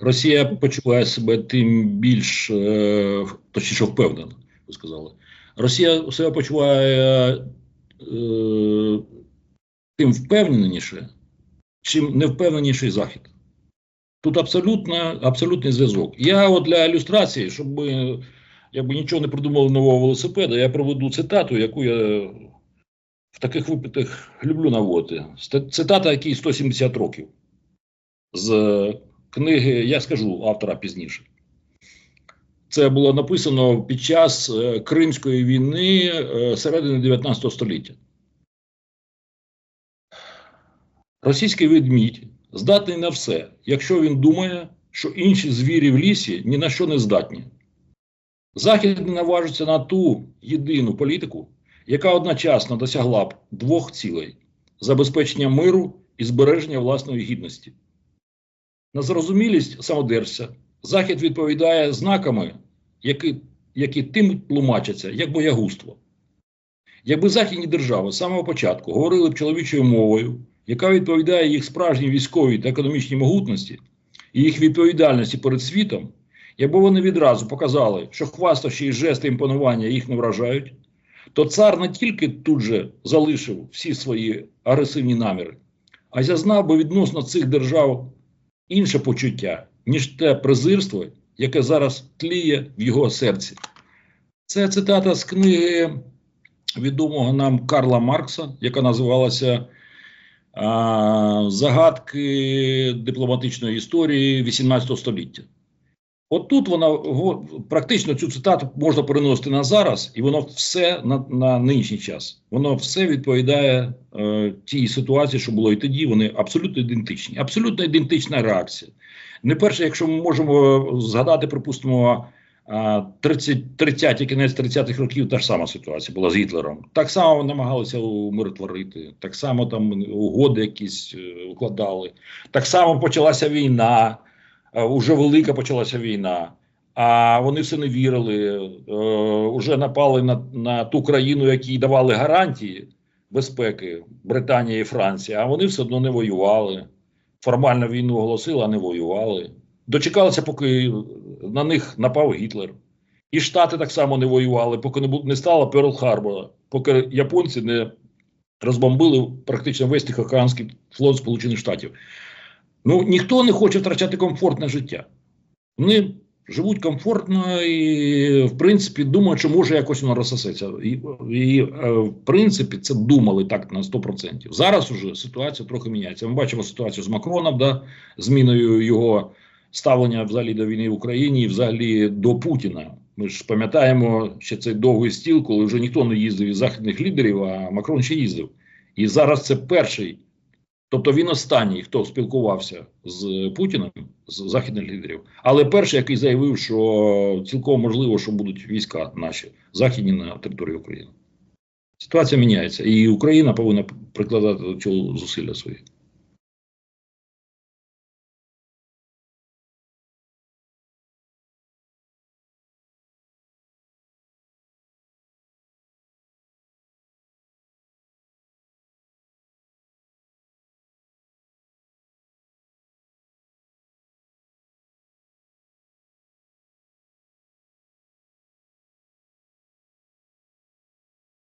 Росія почуває себе тим більш е, точніше впевнено, ви сказали. Росія себе почуває е, тим впевненіше, чим невпевненіший Захід. Тут абсолютно, абсолютний зв'язок. Я от для ілюстрації, щоб ми якби нічого не придумали нового велосипеда, я проведу цитату, яку я в таких випадках люблю наводити. Цитата, якій 170 років з книги, я скажу автора пізніше. Це було написано під час е, Кримської війни е, середини 19 століття. Російський ведмідь здатний на все, якщо він думає, що інші звірі в лісі ні на що не здатні. Захід не наважиться на ту єдину політику, яка одночасно досягла б двох цілей: забезпечення миру і збереження власної гідності. На зрозумілість самодержця Захід відповідає знаками, які, які тим тлумачаться, як боягузтво. Якби західні держави з самого початку говорили б чоловічою мовою, яка відповідає їх справжній військовій та економічній могутності і їх відповідальності перед світом, якби вони відразу показали, що хвастощі і жести імпонування їх не вражають, то цар не тільки тут же залишив всі свої агресивні наміри, а й зазнав би відносно цих держав інше почуття, ніж те презирство, яке зараз тліє в його серці. Це цитата з книги відомого нам Карла Маркса, яка називалася Загадки дипломатичної історії 18 століття. От тут вона практично цю цитату можна переносити на зараз, і воно все на, на нинішній час. Воно все відповідає е, тій ситуації, що було і тоді. Вони абсолютно ідентичні. Абсолютно ідентична реакція. Не перше, якщо ми можемо згадати, припустимо, а, 30, 30-ті, кінець 30-х років та ж сама ситуація була з Гітлером. Так само намагалися умиротворити, так само там угоди якісь е, укладали. Так само почалася війна, е, уже велика почалася війна. А вони все не вірили, е, уже напали на, на ту країну, якій давали гарантії безпеки Британія і Франція, а вони все одно не воювали. Формально війну оголосили, а не воювали. Дочекалися, поки на них напав Гітлер. І Штати так само не воювали, поки не, не стало Перл-Харбора, поки японці не розбомбили практично весь Тихоокеанський флот Сполучених Штатів. Ну, ніхто не хоче втрачати комфортне життя. Вони живуть комфортно і, в принципі, думають, що може якось воно розсосеться. І, і е, в принципі, це думали так на 100%. Зараз уже ситуація трохи міняється. Ми бачимо ситуацію з Макроном, да, зміною його ставлення взагалі до війни в Україні і взагалі до Путіна. Ми ж пам'ятаємо ще цей довгий стіл, коли вже ніхто не їздив із західних лідерів, а Макрон ще їздив. І зараз це перший, тобто він останній, хто спілкувався з Путіним, з західних лідерів, але перший, який заявив, що цілком можливо, що будуть війська наші західні на території України. Ситуація міняється, і Україна повинна прикладати до цього зусилля свої.